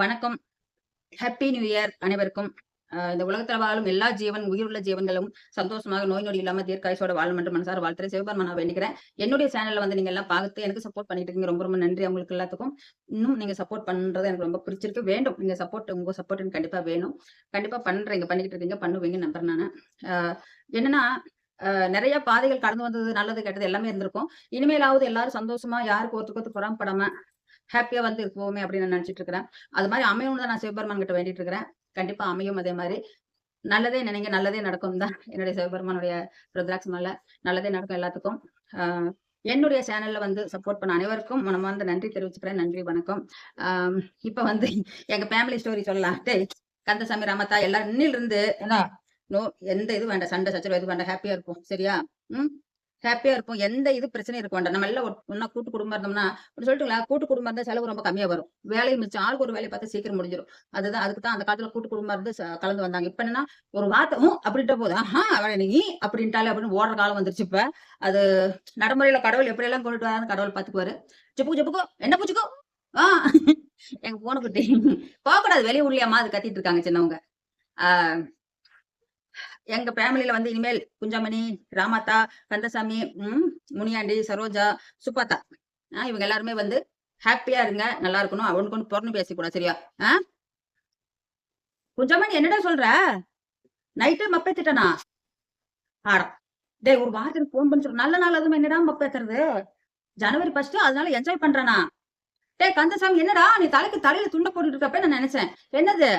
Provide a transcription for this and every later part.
வணக்கம். Happy new year அனைவருக்கும். இந்த உலகத்துல வாழும் எல்லா ஜீவன் உயிருள்ள ஜீவன்களும் சந்தோஷமாக நோய் நொடி இல்லாம தீர்க்காயசோட வாழும் என்று மனசார வாழ்த்துறை சிவபெருமான் நான் வேண்டிக்கிறேன். என்னுடைய சேனல்ல வந்து நீங்க எல்லாம் பார்த்து எனக்கு சப்போர்ட் பண்ணிட்டு இருக்கீங்க. ரொம்ப ரொம்ப நன்றி உங்களுக்கு எல்லாத்துக்கும். இன்னும் நீங்க சப்போர்ட் பண்றது எனக்கு ரொம்ப பிடிச்சிருக்கு. வேண்டும். நீங்க சப்போர்ட் உங்க சப்போர்ட் எனக்கு கண்டிப்பா வேணும். கண்டிப்பா பண்றீங்க பண்ணிக்கிட்டு இருக்கீங்க. பண்ணுவீங்க. நம்புறேன் நான். என்னன்னா நிறைய பாதைகள் கடந்து வந்தது நல்லது கெட்டது எல்லாமே இருந்திருக்கும். இனிமேலாவது எல்லாரும் சந்தோஷமா யாருக்கு ஒருத்தருக்கு ஒருத்தர் பொறாமப்படாம ஹாப்பியா வந்து இருப்போமே அப்படின்னு நான் நினைச்சிட்டு இருக்கிறேன். அது மாதிரி அமையும்னு தான் நான் சிவபெருமான் கிட்ட வேண்டிட்டு இருக்கிறேன். கண்டிப்பா அமையும் அதே மாதிரி. நல்லதே நினைங்க நல்லதே நடக்கும் தான். என்னுடைய சிவபெருமானுடைய ருத்ராட்சி மேல நல்லதே நடக்கும் எல்லாத்துக்கும். என்னுடைய சேனல்ல வந்து சப்போர்ட் பண்ண அனைவருக்கும் மனமார்ந்த நன்றி தெரிவிச்சுக்கிறேன். நன்றி வணக்கம். ஆஹ் இப்ப வந்து எங்க ஃபேமிலி ஸ்டோரி சொல்லலாம். டேய் கந்தசாமி ராமத்தா எல்லாரும் இருந்து என்ன? நோ எந்த இது வேண்டாம். சண்டை சச்சரவு எது வேண்டாம். ஹாப்பியா இருப்போம். சரியா? ம்? ஹாப்பியா இருப்போம். எந்த இது பிரச்சனையும் இருக்க வேண்டாம். நம்ம எல்லாம் ஒன்னா கூட்டு குடும்பம் இருந்தோம்னா அப்படி சொல்லிட்டுங்களா? கூட்டு குடும்பம் இருந்தா செலவு ரொம்ப கம்மியா வரும். வேலையும் மிச்சம் ஆளுக்கு ஒரு வேலையை பார்த்து சீக்கிரம் முடிஞ்சிடும் அதுதான் அதுக்கு தான் அந்த காலத்துல கூட்டு குடும்பம் இருந்து கலந்து வந்தாங்க. இப்ப என்னன்னா ஒரு வார்த்தை "உம்" அப்படின்ட்ட போது ஆஹா அவளை நீ அப்படின்ட்டாலே அப்படின்னு ஓடுற காலம் வந்துருச்சு இப்ப. அது நடைமுறையில கடவுள் எப்படி எல்லாம் கொண்டுட்டு வரான்னு கடவுள் பாத்துக்குவாரு. ஜப்புக்கு ஜப்புக்கோ என்ன பூச்சிக்கோ? ஆஹ் எங்க போன குட்டி. போகக்கூடாது. வெளியே உள்ளியாமா அது கத்திட்டு இருக்காங்க சின்னவங்க. ஆஹ் எங்க ஃபேமிலியில வந்து இனிமேல் குஞ்சாமணி ராமாத்தா கந்தசாமி உம் முனியாண்டி சரோஜா சுப்பாத்தா ஆஹ் இவங்க எல்லாருமே வந்து ஹாப்பியா இருங்க நல்லா இருக்கணும். அவனுக்கு ஒன்று பொண்ணு பேசக்கூடாது சரியா? ஆ? குஞ்சாமணி என்னடா சொல்ற? நைட்டு மப்பேத்திட்டனா ஆடா. டேய் ஒரு வாரத்துக்கு ஃபோன் பண்ணி சொல்ற நல்ல நாள் அதுவும் என்னடா மப்பேத்துறது ஜனவரி ஃபர்ஸ்ட் அதனால என்ஜாய் பண்றானா? டேய் கந்தசாமி என்னடா? நீ தலைக்கு தலையில துண்டை போட்டுட்டு இருக்கப்ப நான் நினைச்சேன். என்னது?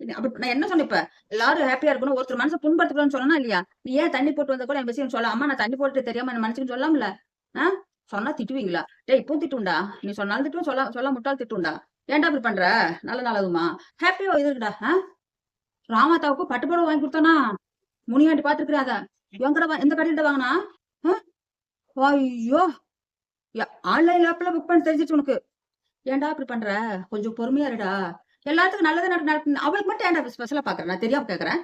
அப்படி நான் என்ன சொன்னேன் இப்ப? எல்லாரும் ஹாப்பியா இருக்கணும். ஒருத்தர் மனசை புண்படுத்தக்கூடாதுன்னு சொல்லணும் இல்லையா? நீ ஏன் தண்ணி போட்டு வந்த கூட என் விஷயம் சொல்ல. அம்மா நான் தண்ணி போட்டு தெரியாம என் மனசுக்கு சொல்லலாம்ல ஆஹ் சொன்னா திட்டுவீங்களா? டேய் இப்போ திட்டுண்டா? நீ சொன்னாலும் திட்டும் சொல்ல சொல்ல முட்டாள் திட்டுண்டா? ஏன்டா இப்படி பண்ற? நல்ல நல்லதுமா ஹாப்பியா இருக்குடா ஆ? ராமாத்தாவுக்கு பட்டுப்புடவை வாங்கி கொடுத்தானா? முனியாண்டி பாத்துருக்கிறாத அத எங்கடா எந்த கடையில வாங்கினா? ஐயோ! ஆன்லைன் ஆப்ல புக் பண்ணி தெரிஞ்சிச்சு உனக்கு. ஏன்டா இப்படி பண்ற? கொஞ்சம் பொறுமையா இருடா. எல்லாத்துக்கும் நல்லது நடக்கும் அவளுக்கு மட்டும் ஏன்டா ஸ்பெஷலா பாக்குறேன் நான் தெரியாம கேக்குறேன்.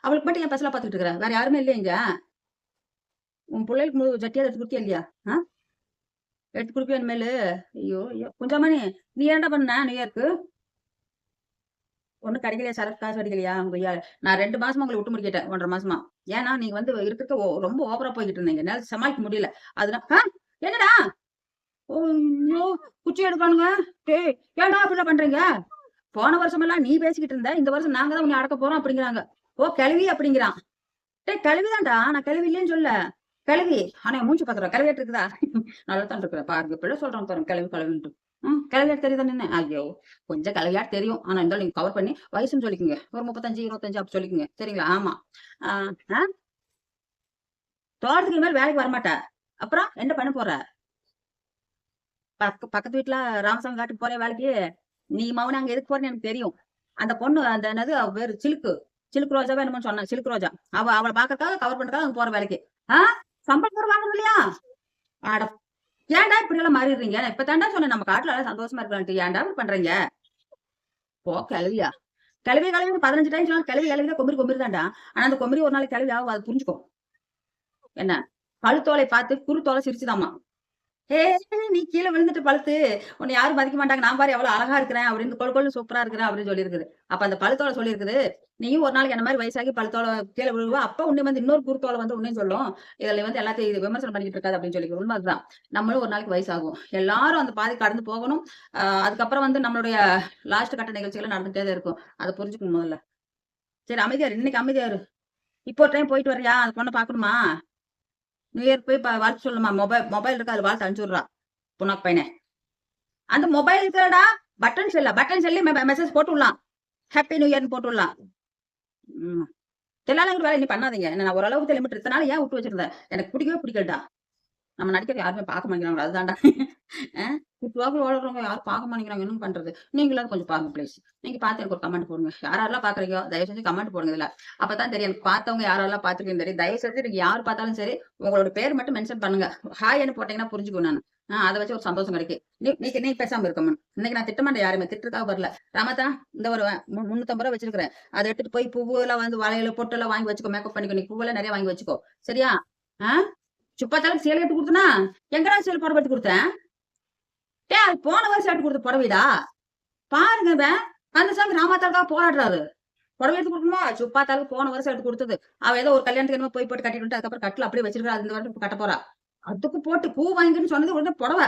அவளுக்கு மட்டும் ஏன் ஸ்பெஷலா பாத்துக்கிட்டு இருக்கிறேன் வேற யாருமே இல்லையா இங்க? உன் பிள்ளைகளுக்கு முழு ஜட்டியா எடுத்து கொடுத்தியா இல்லையா? ஆஹ் எடுத்து கொடுப்பியா இனிமேலு? ஐயோ ஐயோ. குஞ்சாமணி நீ என்னடா பண்ண நியூ இயர்க்கு ஒண்ணு கிடைக்கலையா சரக்கு காசு கிடைக்கலையா உங்க ஐயா நான் ரெண்டு மாசமா உங்களை விட்டு முடிக்கிட்டேன் ஒன்றரை மாசமா. ஏன்னா நீங்க வந்து இருக்கிறதுக்கு ஓ- ரொம்ப ஓவரா போய்கிட்டு இருந்தீங்க. என்னால சமாளிக்க முடியல. அதுதான் என்னடா? ஓ குச்சி எடுக்கணுங்க டேய் ஏன்டா அப்படிலாம் பண்றீங்க? போன வருஷம் எல்லாம் நீ பேசிக்கிட்டு இருந்த இந்த வருஷம் நாங்க தான் உன்னை அடக்க போறோம் அப்படிங்கிறாங்க. ஓ கிழவி அப்படிங்கிறான். டேய் கிழவிதான்டா நான் கிழவி இல்லைன்னு சொல்ல. கிழவி. ஆனா என் மூஞ்சி பாத்துறேன் கிளவியாட்டு இருக்குதா? நல்லா தான் இருக்கிற பாருங்க பிள்ளை சொல்றான் பாருங்க கிளவி கிளவின்ட்டு ம் கிளவியாட்டு தெரியுதா நின்று ஐயோ கொஞ்சம் கிளவியாட்டு தெரியும். ஆனா இருந்தாலும் நீங்க கவர் பண்ணி வயசுன்னு சொல்லிக்கோங்க. ஒரு முப்பத்தஞ்சு இருபத்தஞ்சு அப்படி சொல்லிக்கோங்க. சரிங்களா? ஆமா. ஆஹ் தோட்டத்துக்கு மேல வேலைக்கு வரமாட்ட. அப்புறம் என்ன பண்ண போற? பக்கத்து வீட்டுல ராமசாமி காட்டுக்கு போற வேலைக்கு? நீ மௌன அங்க எதுக்கு போறேன்னு எனக்கு தெரியும். அந்த பொண்ணு அந்த என்னது அவ பேரு சிலுக்கு. சிலுக்கு ரோஜாவே என்னமோ சொன்னான் சிலுக்கு ரோஜா. அவ அவளை பாக்கறதுக்காக கவர் பண்றதுக்காக அங்க போற வேலைக்கு. ஆஹ் சம்பளம் கூட வாங்கணும் இல்லையா ஆட ஏன்டா இப்படி எல்லாம் மாறிடுறீங்க? இப்ப தாண்டா சொன்னேன் நம்ம காட்டுல எல்லாம் சந்தோஷமா இருக்கலாம் ஏன்டா இப்படி பண்றீங்க? போ கிளவியா. கிளவி கிளவி பதினஞ்சு டைம் சொன்னா கிளவி கிளவி தான் கொம்பரி கொம்பரி தான்டா. ஆனா அந்த கொம்பரி ஒரு நாளைக்கு கிளவி ஆகும் அது புரிஞ்சுக்கும் என்ன? பழுத்தோலை பார்த்து குருத்தோலை சிரிச்சுதாமா ஏ நீ கீழே விழுந்துட்டு பழுத்து உன்னை யாரும் மதிக்க மாட்டாங்க. நான் பாரு எவ்வளவு அழகா இருக்கிறேன். அப்படின்னு கொழு கொழு சூப்பரா இருக்கிறேன் அப்படின்னு சொல்லியிருக்குது. அப்ப அந்த பழுத்தோலை சொல்லியிருக்குது. நீயும் ஒரு நாளைக்கு என்ன மாதிரி வயசாகி பழுத்தோலை கீழே விழுவா? அப்ப உன்னை வந்து இன்னொரு குருத்தோலை வந்து உன்னையும் சொல்லும். இதுல வந்து எல்லாத்தையும் இது விமர்சனம் பண்ணிட்டு இருக்காது அப்படின்னு சொல்லி உண்மை அதுதான் நம்மளும் ஒரு நாளைக்கு வயசாகும். எல்லாரும் அந்த பாதி கடந்து போகணும். அதுக்கப்புறம் வந்து நம்மளுடைய லாஸ்ட் கட்ட நிகழ்ச்சிகள் நடந்துட்டே தான் இருக்கும். அதை புரிஞ்சுக்கணும் முதல்ல. சரி அமைதியாரு இன்னைக்கு அமைதியாரு இப்போ டைம் போயிட்டு வர்றியா? அந்த பொண்ணை பாக்கணுமா நியூ இயர் போய் வாழ்த்து சொல்லுமா மொபைல் மொபைல் இருக்கு அது வாழ்த்து அனுப்பிச்சுடுறா. புனாக் பையனை. அந்த மொபைல் இருக்கிறடா பட்டன் செல்ல பட்டன் செல்லி மெசேஜ் போட்டு விடலாம் ஹாப்பி நியூ இயர்னு போட்டு விடலாம் ம். வேலை நீ பண்ணாதீங்க. நான் ஓரளவுக்கு லிமிட் இருந்தனால ஏன் விட்டு வச்சிருந்தேன் எனக்கு பிடிக்கவே பிடிக்கலடா. நம்ம நடிக்கிற யாருமே பார்க்க மாட்டேங்கிறாங்க அதுதான்டா. குட்டுவாக்கு ஓடுறவங்க யாரும் பார்க்க மாட்டேங்கிறாங்க? என்ன பண்றது? நீங்களாவது கொஞ்சம் பாருங்க ப்ளீஸ் நீங்க பார்த்து எனக்கு ஒரு கமெண்ட் போடுங்க. யாரெல்லாம் பாக்குறீங்க தயவு செஞ்சு கமெண்ட் போடுங்க இதுல. அப்பதான் தெரியும் எனக்கு பார்த்தவங்க யாரெல்லாம் பாத்துருக்கீங்க தெரியும். தயவு செஞ்சு நீங்க யார் பார்த்தாலும் சரி உங்களோட பேர் மட்டும் மென்ஷன் பண்ணுங்க. ஹாய்னு போட்டீங்கன்னா புரிஞ்சுக்குவேன் நான். ஆஹ் அதை வச்சு ஒரு சந்தோஷம் கிடைக்கும். நீ நீங்க நீ பேசாம இருக்கணும் இன்னைக்கு நான் திட்டமாட்டேன் யாருமே திட்டுறதுக்காக வரல. ராமதா இந்த ஒரு முன்னூத்தம்பது ரூபா வச்சிருக்கிறேன். அதை எடுத்துட்டு போய் பூவெல்லாம் வந்து வளையல பொட்டெல்லாம் வாங்கி வச்சுக்கோ மேக்கப் பண்ணிக்கோ நீ பூவெல்லாம் நிறைய வாங்கி வச்சுக்கோ. சரியா? ஆஹ் சுப்பாத்தாலும் சேலை எடுத்து கொடுத்தனா? எங்கடா சேல் புடவை எடுத்து கொடுத்தேன்? டே அது போன வருஷம் எடுத்து கொடுத்த புடவைதா பாருங்க அந்த சாமி ராமாத்தாளுக்காக போராடுறாரு. புடவை எடுத்து கொடுக்கணுமா? சுப்பாத்தாளுக்கு போன வருஷம் எடுத்து கொடுத்தது. அவ ஏதோ ஒரு கல்யாணத்துக்கு என்னமோ போய் போட்டு கட்டிட்டு அதுக்கப்புறம் கட்டில அப்படியே வச்சிருக்கா இந்த வருஷம் கட்ட போறா. அதுக்கு போட்டு பூ வாங்கின்னு சொன்னது உடனே புடவை.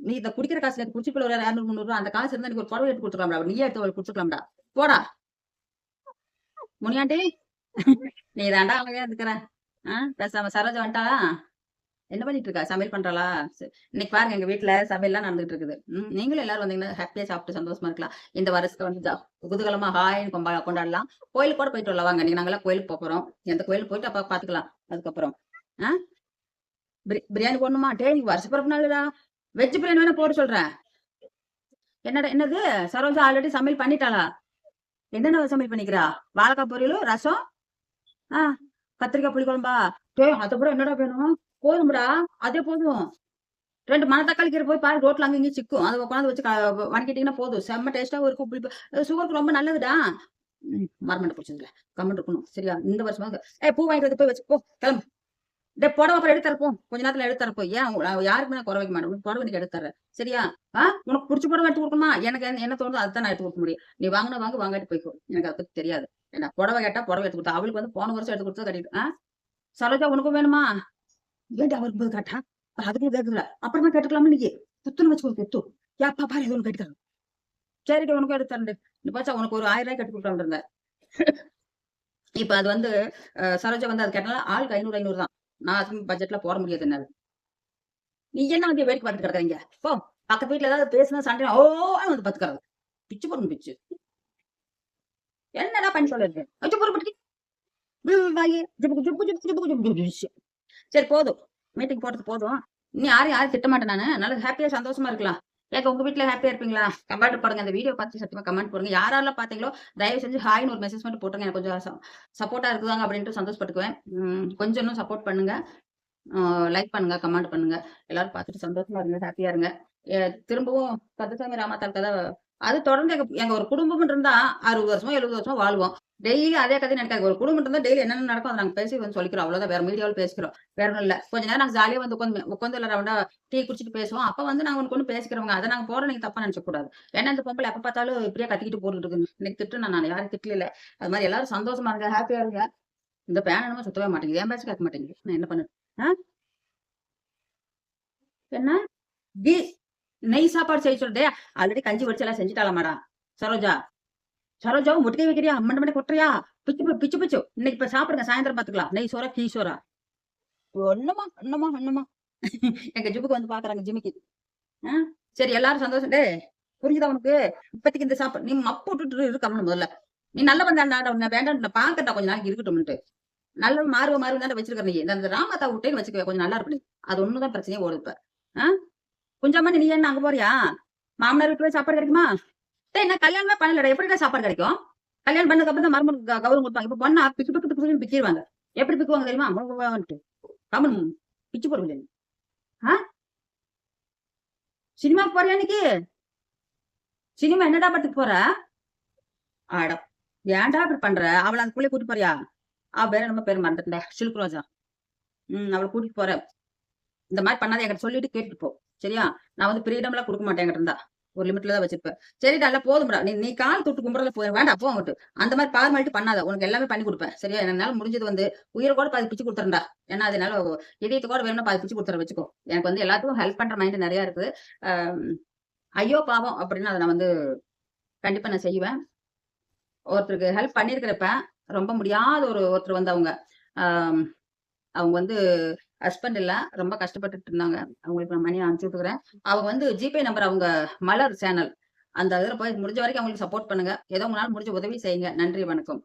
நீ இதை குடிக்கிற காசுல குடிச்சுக்குள்ள ஒரு இரநூறு முந்நூறு ரூபா அந்த காசு இருந்தா நீ ஒரு புடவை எடுத்து கொடுத்துக்கலாம்டா நீயே எடுத்து கொடுத்துக்கலாம்டா போடா. முனியாண்டி நீ தாண்டா அமைதியா இருக்கிற ஆஹ் பேசாம சரோஜா வந்துட்டாளா என்ன பண்ணிட்டு இருக்கா சமையல் பண்றாளா? சரி. இன்னைக்கு பாருங்க எங்க வீட்டுல சமையல்லாம் நடந்துட்டு இருக்குது நீங்களும் எல்லாரும் வந்தீங்கன்னா ஹாப்பியா சாப்பிட்டு சந்தோஷமா இருக்கலாம். இந்த வருஷத்துல வந்து குதூகலமா ஹாய்னு கொம்பா கொண்டாடலாம். கோயிலுக்கு கூட போயிட்டு வரலாம் வாங்க. நீங்க நாங்களாம் கோயிலுக்கு போறோம். எந்த கோயிலுக்கு போயிட்டு அப்பா பாத்துக்கலாம். அதுக்கப்புறம் ஆ? பிரியாணி போடணுமா? டே நீங்க வருஷ பிறப்பு நாளுடா. வெஜ் பிரியாணி வேணா போட சொல்றேன். என்னடா என்னது? சரோஜா ஆல்ரெடி சமையல் பண்ணிட்டாளா? என்னென்ன சமையல் பண்ணிக்கிறா? வாழைக்காய் பொரியலும் ரசம்? ஆ. கத்திரிக்காய் புளிக்குழம்பா? டேய் அதை கூட என்னடா வேணும்? போதும்டா. அதே போதும். ரெண்டு மணத்தக்காளி கீரை போய் பாரு ரோட்ல அங்க இங்கேயும் சிக்கும். அதை கொண்டாந்து வச்சு வணக்கிட்டீங்கன்னா போதும். செம்ம டேஸ்டாவும் இருக்கும் புளிப்பு. சுகருக்கு ரொம்ப நல்லதுடா. மரமண்டை பிடிச்சதுல கம்மன் இருக்கணும். சரியா? இந்த வருஷமா ஏ பூ வாங்கிட்டு போய் வச்சு போ கிளம்பு. டே புடவை அப்புறம் எடுத்து தரப்போம் கொஞ்ச நேரத்துல எடுத்து தரப்போம் ஏன் உ- நான் குறை வைக்க மாட்டேன்? புடவை எனக்கு எடுத்து தரேன் சரியா? ஆ? உனக்கு பிடிச்ச புடவை எடுத்து கொடுக்கணுமா? எனக்கு என்ன- என்ன தோணுதோ அதுதான் நான் எடுத்து கொடுக்க முடியும். நீ வாங்கினா வாங்க வாங்காட்டி போய்க்கோ. எனக்கு அதை பத்தி தெரியாது. என்ன புடவை கேட்டா புடவை எடுத்து கொடுத்தா? அவளுக்கு வந்து போன வருஷம் எடுத்து கொடுத்தா கட்டிட்டு சரோஜா உனக்கும் வேணுமா? ஏன்டா அவருக்கு போது கேட்டா? அதுக்கும் கேட்கல. அப்புறமா கேட்டுக்கலாமா நீ குத்துன்னு வச்சு கொடுத்து யாப்பா பாரு எதுவும் கேட்டுக்காரு சரிடி உனக்கும் எடுத்து தரேன் நீ பாச்சா உனக்கு ஒரு ஆயிரம் ரூபாய் கட்டி கொடுக்கலாம் இப்ப அது வந்து சரோஜா வந்து அது கேட்டாலும் ஆளுக்கு ஐநூறு ஐநூறு தான். நான் அதுக்கு பட்ஜெட்ல போட முடியாது என்னால. நீ என்ன வந்து வேடிக்கை பார்த்துட்டு கிடக்குறீங்க? போ. பக்கத்து வீட்டுல ஏதாவது பேசுனா சண்டை ஓ வந்து பாத்துக்கிறது. பிச்சு போடணும் பிச்சு. ஜுபுக்கு ஜுபுக்கு ஜுபுக்கு. சரி போதும். மீட்டிங் போறது போதும். நீ யாரும் யாரும் திட்ட மாட்டேன் நானு. நல்லா ஹாப்பியா சந்தோஷமா இருக்கலாம். ஏக்க உங்க வீட்ல ஹாப்பியா இருப்பீங்களா? கமெண்ட் போடுங்க. அந்த வீடியோ பார்த்து சத்தியமா கமெண்ட் போடுங்க. யாரெல்லாம் பாத்தீங்களோ தயவு செஞ்சு ஹாய்னு ஒரு மெசேஜ் மட்டும் போட்டுருங்க. எனக்கு கொஞ்சம் சப்போர்ட்டா இருக்குதாங்க அப்படின்ட்டு சந்தோஷப்பட்டுக்குவேன். கொஞ்சம் இன்னும் சப்போர்ட் பண்ணுங்க. லைக் பண்ணுங்க கமெண்ட் பண்ணுங்க. எல்லாரும் பார்த்துட்டு சந்தோஷமா இருங்க ஹாப்பியா இருங்க. திரும்பவும் கந்தசாமி ராமாத்தால் கதை அது தொடர்ந்து எங்க எங்க ஒரு குடும்பம் இருந்தா அறுபது வருஷமோ எழுபது வருஷமோ வாழ்வோம். டெய்லி அதே கதை நினைக்காது ஒரு குடும்பம் இருந்தா டெய்லி என்னென்ன நடக்கும் அதை நாங்க பேசி வந்து சொல்லிக்கிறோம். அவ்வளவுதான். வேற மீடியாவில் பேசிக்கிறோம். வேற ஒன்றும் இல்ல. கொஞ்ச நேரம் நாங்க ஜாலியா வந்து உட்காந்து உட்காந்து எல்லாரும் ரவுண்டா டீ குடிச்சிட்டு பேசுவோம். அப்ப வந்து நாங்க ஒன்று கொண்டு பேசிக்கிறவங்க அதை நாங்க போற நீங்க தப்பா நினைச்ச கூடாது. ஏன்னா இந்த பொம்பளை எப்ப பார்த்தாலும் இப்படியே கத்திக்கிட்டு போட்டுட்டு இருக்கு இன்னைக்கு திட்டு நான் யாரும் திட்டல அது மாதிரி எல்லாரும் சந்தோஷமா இருங்க ஹாப்பியா இருங்க. இந்த பேன் என்னமோ சுத்தவே மாட்டேங்குது. என் பேச்சு கேட்க மாட்டேங்குது. நான் என்ன பண்ணு என்ன? நெய் சாப்பாடு செய்ய சொல்றதே ஆல்ரெடி கஞ்சி வடிச்சு எல்லாம் செஞ்சுட்டாலாமாடா சரோஜா. சரோஜாவும் முட்டுக்கை வைக்கிறியா? அம்மன் மணி கொட்டுறியா? பிச்சு பிச்சு பிச்சு இன்னைக்கு இப்ப சாப்பிடுங்க சாயந்தரம் பாத்துக்கலாம். நெய் சோறா கீ சோறா? ஒண்ணுமா ஒண்ணுமா ஒண்ணுமா? எங்க ஜிப்புக்கு வந்து பாக்குறாங்க ஜிமிக்கு. ஆ? சரி எல்லாரும் சந்தோஷம். டே புரிஞ்சுதா உனக்கு? இப்பத்திக்கு இந்த சாப்பாடு நீ மப்பு விட்டுட்டு இருக்கணும் முதல்ல. நீ நல்ல வந்தாண்டா உன்னை வேண்டாம் பாக்கட்டா கொஞ்ச நாளைக்கு இருக்கட்டும்ட்டு நல்ல மாறுவ மாறுவ தான் வச்சிருக்க நீ. இந்த ராமதா விட்டேன்னு வச்சுக்க கொஞ்சம் நல்லா இருப்படி அது ஒண்ணுதான் பிரச்சனையே ஓடுது இப்ப. கொஞ்சமா நீ என்ன அங்க போறியா? மாமனார் வீட்டுல சாப்பாடு கிடைக்குமா? என்ன கல்யாணமே பண்ணலடா. எப்படிடா சாப்பாடு கிடைக்கும்? கல்யாணம் பண்ணதுக்கு அப்புறம் தான் மருமன் கௌரவம் கொடுப்பாங்க. இப்ப பொண்ணா பிக்கு பிக்கு பிச்சு பிச்சிருவாங்க எப்படி பிக்குவாங்க தெரியுமா? வந்துட்டு பிச்சு போடுங்க ஆ? சினிமாக்கு போறியா இன்னைக்கு? சினிமா என்னடா படத்துக்கு போற? ஆடா ஏன்டா அப்படி பண்ற? அவளை அந்த பிள்ளைய கூட்டிட்டு போறியா? அவ பேர நம்ம பேர் மறந்துட்டேன் சில்க் ரோஜா. ம் அவளை கூட்டிட்டு போற. இந்த மாதிரி பண்ணாத என்கிட்ட சொல்லிட்டு கேட்டுட்டு போ. சரியா? நான் வந்து ஃப்ரீடம் எல்லாம் கொடுக்க மாட்டேன் என்கிட்ட இருந்தா ஒரு லிமிட்ல தான் வச்சிருப்பேன். சரிடா எல்லாம் போதும்டா. நீ நீ கால் தொட்டு கும்பிடல போய் வேண்டாம் போ அங்கிட்டு. அந்த மாதிரி பார்மாலிட்டி பண்ணாத. உனக்கு எல்லாமே பண்ணி கொடுப்பேன். சரியா? என்னால முடிஞ்சது வந்து உயிரை கூட பாதி பிச்சு கொடுத்துறேன்டா. ஏன்னா அதனால இதயத்தை கூட வேணும்னா பாதி பிச்சு கொடுத்துற வச்சுக்கோ. எனக்கு வந்து எல்லாத்துக்கும் ஹெல்ப் பண்ற மைண்ட் நிறைய இருக்குது ஐயோ பாவம் அப்படின்னு அதை நான் வந்து கண்டிப்பா நான் செய்வேன். ஒருத்தருக்கு ஹெல்ப் பண்ணியிருக்கிறப்ப ரொம்ப முடியாத ஒரு ஒருத்தர் வந்து அவங்க அவங்க வந்து ஹஸ்பண்ட் இல்ல ரொம்ப கஷ்டப்பட்டுட்டு இருந்தாங்க. அவங்களுக்கு நான் மணி அனுப்பிச்சு விட்டுக்கிறேன். அவங்க வந்து ஜிபே நம்பர் அவங்க மலர் சேனல் அந்த இதில் போய் முடிஞ்ச வரைக்கும் அவங்களுக்கு சப்போர்ட் பண்ணுங்க. ஏதோ உங்களால முடிஞ்ச உதவி செய்யுங்க. நன்றி வணக்கம்.